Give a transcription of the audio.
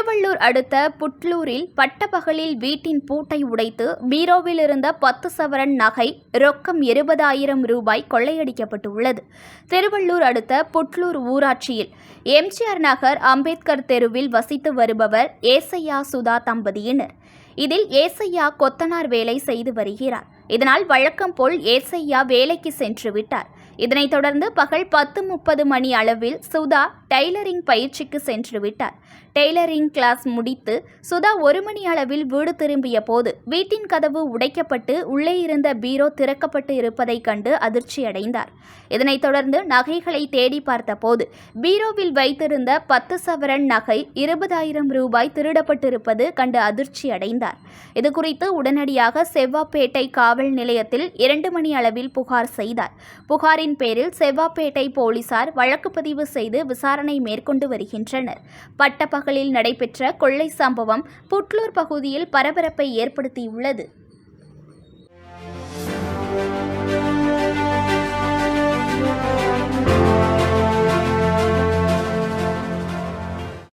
திருவள்ளூர் அடுத்த புட்லூரில் பட்டப்பகலில் வீட்டின் பூட்டை உடைத்து பீரோவில் இருந்த பத்து சவரன் நகை ரொக்கம் இருபதாயிரம் ரூபாய் கொள்ளையடிக்கப்பட்டுள்ளது. திருவள்ளூர் அடுத்த புட்லூர் ஊராட்சியில் எம்ஜிஆர் நகர் அம்பேத்கர் தெருவில் வசித்து வருபவர் ஏசையா சுதா தம்பதியினர். இதில் ஏசையா கொத்தனார் வேலை செய்து வருகிறார். இதனால் வழக்கம் போல் ஏசையா வேலைக்கு சென்று விட்டார். இதனைத் தொடர்ந்து பகல் பத்து முப்பது மணி அளவில் சுதா டெய்லரிங் பயிற்சிக்கு சென்று விட்டார் டெய்லரிங் கிளாஸ் முடித்து சுதா ஒரு மணி அளவில் வீடு திரும்பிய போது வீட்டின் கதவு உடைக்கப்பட்டு உள்ளே இருந்த பீரோ திறக்கப்பட்டு இருப்பதைக் கண்டு அதிர்ச்சியடைந்தார். இதனைத் தொடர்ந்து நகைகளை தேடி பார்த்தபோது பீரோவில் வைத்திருந்த பத்து சவரன் நகை இருபதாயிரம் ரூபாய் திருடப்பட்டிருப்பது கண்டு அதிர்ச்சியடைந்தார். இதுகுறித்து உடனடியாக செவ்வாப்பேட்டை காவல் நிலையத்தில் இரண்டு மணி அளவில் புகார் செய்தார். புகாரின் பேரில் செவ்வாப்பேட்டை போலீசார் வழக்கு பதிவு செய்து விசாரணை மேற்கொண்டு வருகின்றனர். பட்டப்பகலில் நடைபெற்ற கொள்ளை சம்பவம் புட்லூர் பகுதியில் பரபரப்பை ஏற்படுத்தியுள்ளது.